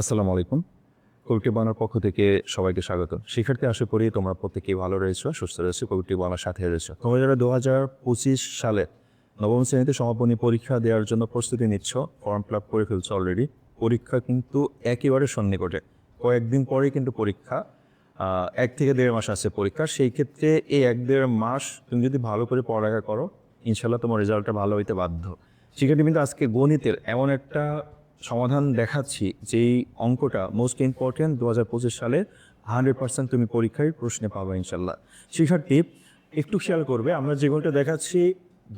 আসসালামু আলাইকুম। কবিটি বানার পক্ষ থেকে সবাইকে স্বাগত শিক্ষার্থী, আশা করি তোমরা প্রত্যেকেই ভালো রয়েছো, সুস্থ রয়েছো, কবিটি বানার সাথে রয়েছো। তোমরা যারা দু হাজার পঁচিশ সালে নবম শ্রেণীতে সমাপনী পরীক্ষা দেওয়ার জন্য প্রস্তুতি নিচ্ছ ফর্ম ফিল আপ করে ফেলছো অলরেডি পরীক্ষা কিন্তু একেবারে সন্নিকটে। কয়েকদিন পরেই কিন্তু পরীক্ষা এক থেকে দেড় মাস আছে পরীক্ষা সেই ক্ষেত্রে এই এক দেড় মাস তুমি যদি ভালো করে পড়ালেখা করো ইনশাল্লাহ তোমার রেজাল্টটা ভালো হইতে বাধ্য। শিক্ষার্থী কিন্তু আজকে গণিতের এমন একটা সমাধান দেখাচ্ছি যেই অঙ্কটা মোস্ট ইম্পর্টেন্ট দু হাজার পঁচিশ সালে হান্ড্রেড পার্সেন্ট তুমি পরীক্ষায় প্রশ্নে পাবে ইনশাল্লাহ। শিক্ষার্থী একটু খেয়াল করবে, আমরা যে যেগুলোটা দেখাচ্ছি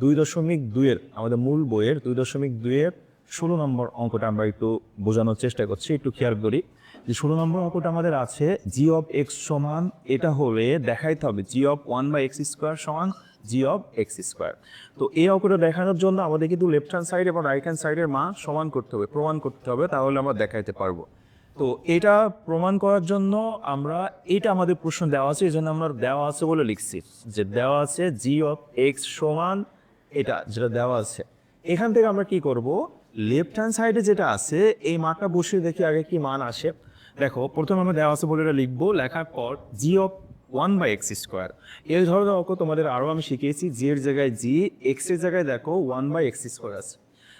দুই দশমিক দুইয়ের, আমাদের মূল বইয়ের দুই দশমিক দুইয়ের ষোলো নম্বর অঙ্কটা আমরা একটু বোঝানোর চেষ্টা করছি, একটু খেয়াল করি। যে ষোলো নম্বর অঙ্কটা আমাদের আছে জি অফ এক্স সমান এটা হলে দেখাইতে হবে G of one by x square সমান জি অফ এক্স স্কোয়ার তো এই অঙ্কটা দেখানোর জন্য আমাদের কিন্তু লেফট হ্যান্ড সাইড এবং রাইট হ্যান্ড সাইডের মান সমান করতে হবে, প্রমাণ করতে হবে, তাহলে আমরা দেখাইতে পারব। তো এটা প্রমাণ করার জন্য আমরা এটা আমাদের প্রশ্ন দেওয়া আছে এই জন্য আমরা দেওয়া আছে বলে লিখছি, যে দেওয়া আছে জি অফ এক্স সমান এটা যেটা দেওয়া আছে। এখান থেকে আমরা কি করব? লেফট হ্যান্ড সাইডে যেটা আছে, এই মানটা বসিয়ে দেখি আগে কি মান আসে। দেখো, প্রথমে আমরা দেওয়া আছে বলে এটা লিখব, লেখার পর G of one by x square এই ধরনের অঙ্ক তোমাদের আরও আমি শিখিয়েছি জি এর জায়গায় জি এক্সের জায়গায় দেখো ওয়ান বাই এক্স স্কোয়ার আছে।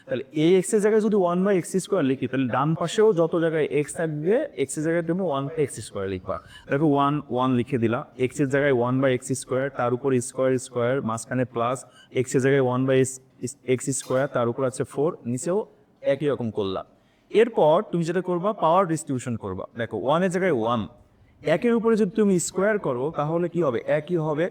তাহলে এই এক্সের জায়গায় যদি ওয়ান বাই এক্স স্কোয়ার লিখি, তাহলে ডান পাশেও যত জায়গায় এক্স থাকবে এক্সের জায়গায় তুমি ওয়ান বাই এক্স স্কোয়ার লিখবা। দেখো ওয়ান ওয়ান লিখে দিলা। এক্সের জায়গায় ওয়ান বাই এক্স স্কোয়ার তার উপর স্কোয়ার স্কোয়ার মাঝখানে প্লাস এক্সের জায়গায় ওয়ান বাই এক্স স্কোয়ার তার উপর আছে ফোর নিচেও একই রকম করলা। এরপর তুমি যেটা করবা পাওয়ার ডিস্ট্রিবিউশন করবা। দেখো ওয়ানের জায়গায় ওয়ান একের উপরে যদি তুমি স্কোয়ার করো, তাহলে কি হবে? একই হবে।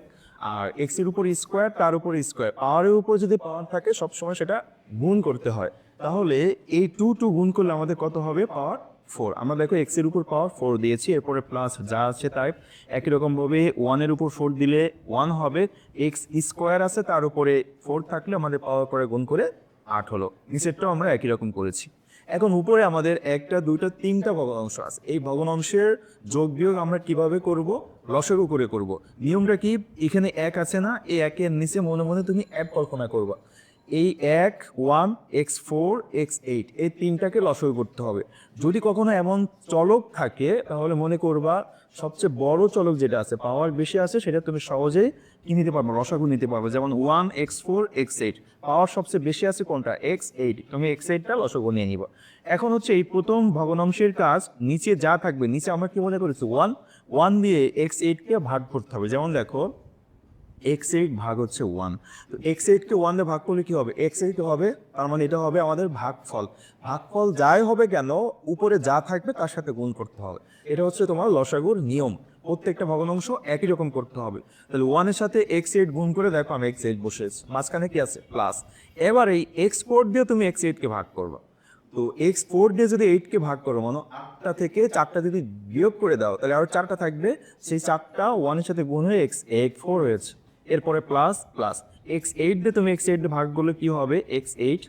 আর এক্সের উপর স্কোয়ার তার উপর স্কোয়ার পাওয়ারের উপর যদি পাওয়ার থাকে, সবসময় সেটা গুণ করতে হয়। তাহলে এই টু টু গুণ করলে আমাদের কত হবে? পাওয়ার ফোর আমরা দেখো এক্সের উপর পাওয়ার ফোর দিয়েছি, এরপরে প্লাস যা আছে তাই। একই রকমভাবে ওয়ানের উপর ফোর দিলে ওয়ান হবে। এক্স স্কোয়ার আছে, তার উপরে ফোর থাকলে আমাদের পাওয়ার করে গুণ করে আট হলো। নিচেরটাও আমরা একই রকম করেছি। এখন উপরে আমাদের একটা, দুইটা, তিনটা ভগ্নাংশ আছে। এই ভগ্নাংশের যোগ বিয়োগ আমরা কীভাবে করব? লসের উপরে করব। নিয়মটা কি? এখানে এক আছে না? এই একের নিচে মনে মনে তুমি এক কল্পনা করবা। এই এক, one, x four, x eight, এই তিনটাকে লসগু করতে হবে। যদি কখনো এমন চলক থাকে, তাহলে মনে করবা সবচেয়ে বড় চলক যেটা আছে, পাওয়ার বেশি আছে, সেটা তুমি সহজেই কি নিতে পারবে রসাগু নিতে পারবে। যেমন one, x four, x eight, power সবচেয়ে বেশি আছে কোনটা? এক্স এইট, তুমি এক্স এইটটা লসাগু নিয়ে নিবা। এখন হচ্ছে এই প্রথম ভগ্নাংশের কাজ, নিচে যা থাকবে, নিচে আমরা কি মনে করেছি? ওয়ান ওয়ান দিয়ে এক্স এইটকে ভাগ করতে হবে। যেমন দেখো এক্স এইট ভাগ হচ্ছে ওয়ান তো এক্স এইটকে ওয়ান দিয়ে ভাগ করলে কি হবে? এক্স এইট হবে, তার মানে এটা হবে আমাদের ভাগফল। ভাগফল যাই হবে কেন? উপরে যা থাকবে তার সাথে গুণ করতে হবে। এটা হচ্ছে তোমার লসাগুর নিয়ম। প্রত্যেকটা ভগ্নাংশ একই রকম করতে হবে। তাহলে ওয়ানের সাথে এক্স এইট গুণ করে দেখো আমি এক্স এইট বসেছি মাঝখানে কি আছে? প্লাস এবার এই এক্স ফোর দিয়ে তুমি এক্স এইটকে ভাগ করবা। তো এক্স ফোর দিয়ে যদি এইটকে ভাগ করো মানে আটটা থেকে চারটা যদি বিয়োগ করে দাও, তাহলে আরও চারটা থাকবে। সেই চারটা ওয়ানের সাথে গুণ হয়ে এক্স এইট ফোর হয়েছে। এরপরে প্লাস প্লাস এক্স এইট দিয়ে তুমি এক্স এইট ভাগ করলে কি হবে? এক্স এইট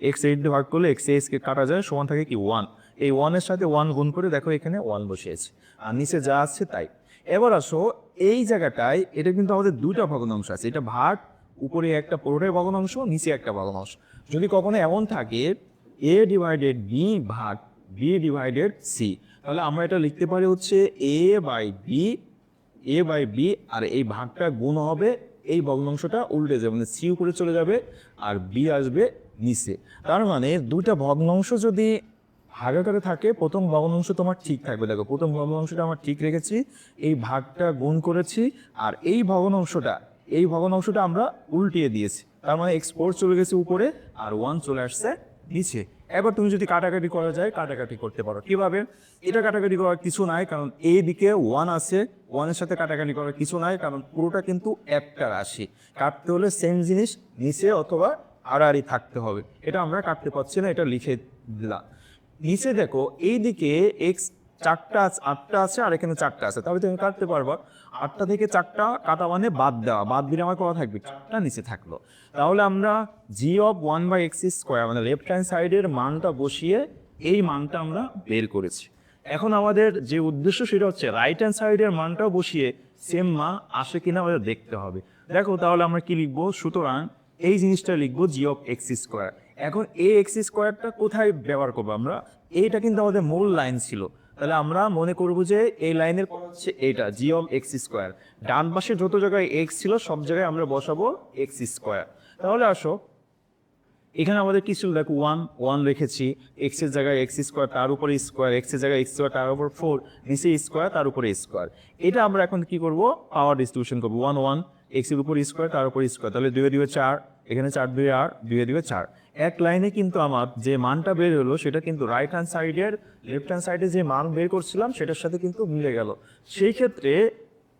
এক্স এইট দিয়ে ভাগ করলে এক্স এইচকে কাটা যায়, সমান থাকে কি? ওয়ান এই ওয়ানের সাথে ওয়ান গুণ করে দেখো এখানে ওয়ান বসিয়েছে। আর নিচে যা আছে তাই। এবার আসো, এই জায়গাটায় এটা কিন্তু আমাদের দুইটা ভগ্নাংশ আছে। এটা ভাগ, উপরে একটা পুরোটাই ভগ্নাংশ, নিচে একটা ভগ্নাংশ। যদি কখনো এমন থাকে এ ডিভাইডেড বি ভাগ বি ডিভাইডেড সি তাহলে আমরা এটা লিখতে পারি হচ্ছে A by B A by B আর এই ভাগটা গুণ হবে, এই ভগ্নাংশটা উল্টে যাবে মানে সি উপরে চলে যাবে, আর বি আসবে নিচে। তার মানে দুইটা ভগ্নাংশ যদি ভাগাকারে থাকে, প্রথম ভগ্নাংশ তোমার ঠিক থাকবে। দেখো, প্রথম ভগ্নাংশটা আমার ঠিক রেখেছি, এই ভাগটা গুণ করেছি, আর এই ভগ্নাংশটা এই ভগ্নাংশটা আমরা উল্টিয়ে দিয়েছি। তার মানে এক্সপোর্ট চলে গেছে উপরে, আর ওয়ান চলে আসছে নিচে। এবার তুমি যদি কাটাকাটি করা যায় কাটাকাটি করতে পারো। কীভাবে? এটা কাটাকাটি করার কিছু নাই, কারণ এই দিকে ওয়ান আছে ওয়ানের সাথে কাটাকাটি করার কিছু নাই, কারণ পুরোটা কিন্তু একটা রাশি। কাটতে হলে সেম জিনিস, নিচে অথবা আড়াআড়ি থাকতে হবে। এটা আমরা কাটতে পারছি না, এটা লিখে দিলাম। নিচে দেখো এই দিকে এক্স চারটা আছে, আটটা আছে আর এখানে চারটা আছে। তবে তুমি কাটতে পারবা। আটটা থেকে চারটা কাটা মানে বাদ দেওয়া। বাদ দিলে আমার কত থাকবে? চারটা নিচে থাকল। তাহলে আমরা G of one by x square মানে লেফট হ্যান্ড সাইডের মানটা বসিয়ে এই মানটা আমরা বের করেছি। এখন আমাদের যে উদ্দেশ্য সেটা হচ্ছে রাইট হ্যান্ড সাইডের মানটাও বসিয়ে সেম মা আসে কিনা আমাদের দেখতে হবে। দেখো, তাহলে আমরা কি লিখব? সুতরাং এই জিনিসটা লিখব জি অফ এক্স স্কোয়ার এখন এই এক্স স্কোয়ারটা কোথায় ব্যবহার করব আমরা? এইটা কিন্তু আমাদের মূল লাইন ছিল। তাহলে আমরা মনে করব যে এই লাইনের হচ্ছে এটা জি অফ এক্স স্কোয়ার ডান পাশে যত জায়গায় এক্স ছিল, সব জায়গায় আমরা বসাবো এক্স স্কোয়ার তাহলে আসো, এখানে আমাদের কি ছিল? দেখো ওয়ান ওয়ান রেখেছি এক্সের জায়গায় এক্স স্কোয়ার তার উপরে স্কোয়ার এক্সের জায়গায় এক্স স্কোয়ার তার উপর ফোর নিচে স্কোয়ার তার উপরে স্কোয়ার এটা আমরা এখন কি করব? পাওয়ার ডিস্ট্রিবিউশন করব। ওয়ান ওয়ান এক্সের উপর স্কোয়ার তার উপর স্কোয়ার তাহলে দুয়ে দুয়ে চার, এখানে চার দুয়ে আট দুয়ে দুয়ে চার। এক লাইনে কিন্তু আমার যে মানটা বের হলো, সেটা কিন্তু রাইট হ্যান্ড সাইডের লেফট হ্যান্ড সাইডে যে মান বের করছিলাম, সেটার সাথে কিন্তু মিলে গেল। সেই ক্ষেত্রে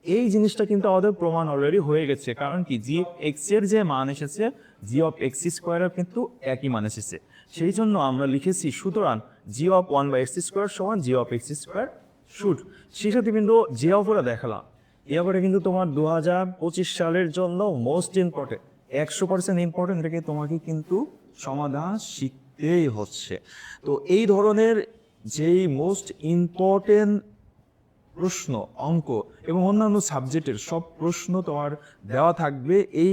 এই জিনিসটা কিন্তু আমাদের প্রমাণ অলরেডি হয়ে গেছে। কারণ কি? জি এক্সের যে মান এসেছে জি অফ এক্স স্কোয়ারের কিন্তু একই মান এসেছে। সেই জন্য আমরা লিখেছি, সুতরাং G of one by x square সমান জি অফ এক্স স্কোয়ার শুট সেই সাথে কিন্তু যে অফারে দেখালাম অফারে কিন্তু তোমার দু হাজার পঁচিশ সালের জন্য মোস্ট ইম্পর্টেন্ট একশো পার্সেন্ট ইম্পর্টেন্ট রেখে তোমাকে কিন্তু সমাধান শিখতেই হচ্ছে। তো এই ধরনের যেই মোস্ট ইম্পর্টেন্ট প্রশ্ন, অঙ্ক এবং অন্যান্য সাবজেক্টের সব প্রশ্ন তোমার দেওয়া থাকবে। এই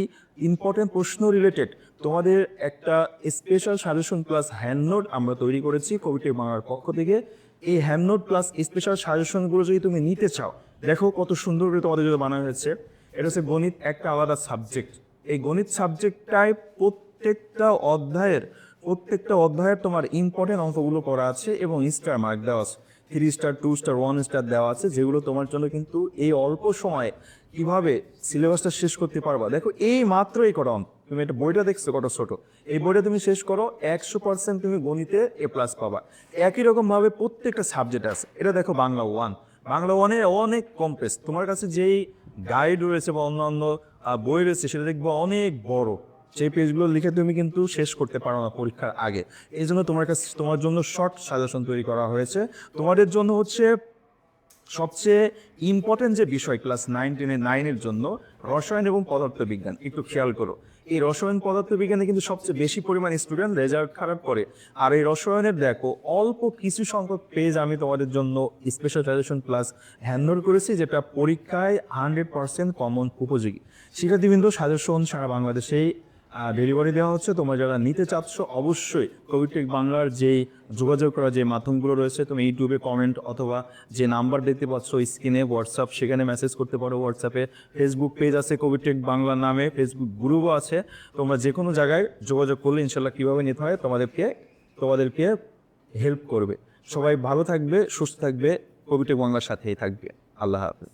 ইম্পর্টেন্ট প্রশ্ন রিলেটেড তোমাদের একটা special suggestion plus hand note আমরা তৈরি করেছি কবিটি বাংলার পক্ষ থেকে। এই হ্যান্ড নোট প্লাস স্পেশাল সাজেশনগুলো যদি তুমি নিতে চাও দেখো কত সুন্দর করে তোমাদের জন্য বানানো হয়েছে। এটা হচ্ছে গণিত একটা আলাদা সাবজেক্ট এই গণিত সাবজেক্টটায় প্রত্যেকটা অধ্যায়ের প্রত্যেকটা অধ্যায়ের তোমার ইম্পর্টেন্ট অঙ্কগুলো করা আছে এবং স্টার মার্ক দেওয়া আছে। Three star two star one star দেওয়া আছে, যেগুলো তোমার জন্য কিন্তু এই অল্প সময়ে কীভাবে সিলেবাসটা শেষ করতে পারবা। দেখো, এই মাত্র এই অঙ্ক। তুমি এটা বইটা দেখছ, কত ছোট? এই বইটা তুমি শেষ করো, একশো পার্সেন্ট তুমি গণিতে এ প্লাস পাবা। একই রকম ভাবে প্রত্যেকটা সাবজেক্ট আছে। এটা দেখো বাংলা ওয়ান বাংলা ওয়ানে অনেক কমপ্লেক্স তোমার কাছে যেই গাইড রয়েছে বা অন্যান্য বই রয়েছে, সেটা দেখব অনেক বড়। সেই পেজগুলো লিখে তুমি কিন্তু শেষ করতে পারো না পরীক্ষার আগে। এই জন্য তোমার কাছে, তোমার জন্য শর্ট সাজেশন তৈরি করা হয়েছে। তোমাদের জন্য হচ্ছে সবচেয়ে ইম্পর্টেন্ট যে বিষয় ক্লাস নাইন টেনের নাইনের জন্য রসায়ন এবং পদার্থবিজ্ঞান। একটু খেয়াল করো। এই রসায়ন পদার্থবিজ্ঞানে কিন্তু সবচেয়ে বেশি পরিমাণ স্টুডেন্ট রেজাল্ট খারাপ করে। আর এই রসায়নের দেখো, অল্প কিছু সংখ্যক পেজ আমি তোমাদের জন্য স্পেশাল সাজেশন প্লাস হ্যান্ডল করেছি, যেটা পরীক্ষায় হান্ড্রেড পার্সেন্ট কমন উপযোগী। শিক্ষার্থীবৃন্দ সাজেশন সারা বাংলাদেশেই ডেলিভারি দেওয়া হচ্ছে, তোমরা যারা নিতে চাচ্ছ অবশ্যই কোভিটেক বাংলার যে যোগাযোগ করা যে মাধ্যমগুলো রয়েছে, তুমি ইউটিউবে কমেন্ট অথবা যে নাম্বার দেখতে পাচ্ছ স্ক্রিনে হোয়াটসঅ্যাপ সেখানে মেসেজ করতে পারো হোয়াটসঅ্যাপে ফেসবুক পেজ আছে কোভিটেক বাংলা নামে ফেসবুক গ্রুপও আছে। তোমরা যে কোনো জায়গায় যোগাযোগ করলে ইনশাল্লাহ কীভাবে নিতে হয় তোমাদেরকে তোমাদেরকে হেল্প করবে। সবাই ভালো থাকবে, সুস্থ থাকবে কোভিটেক বাংলার সাথেই থাকবে। আল্লাহ হাফেজ।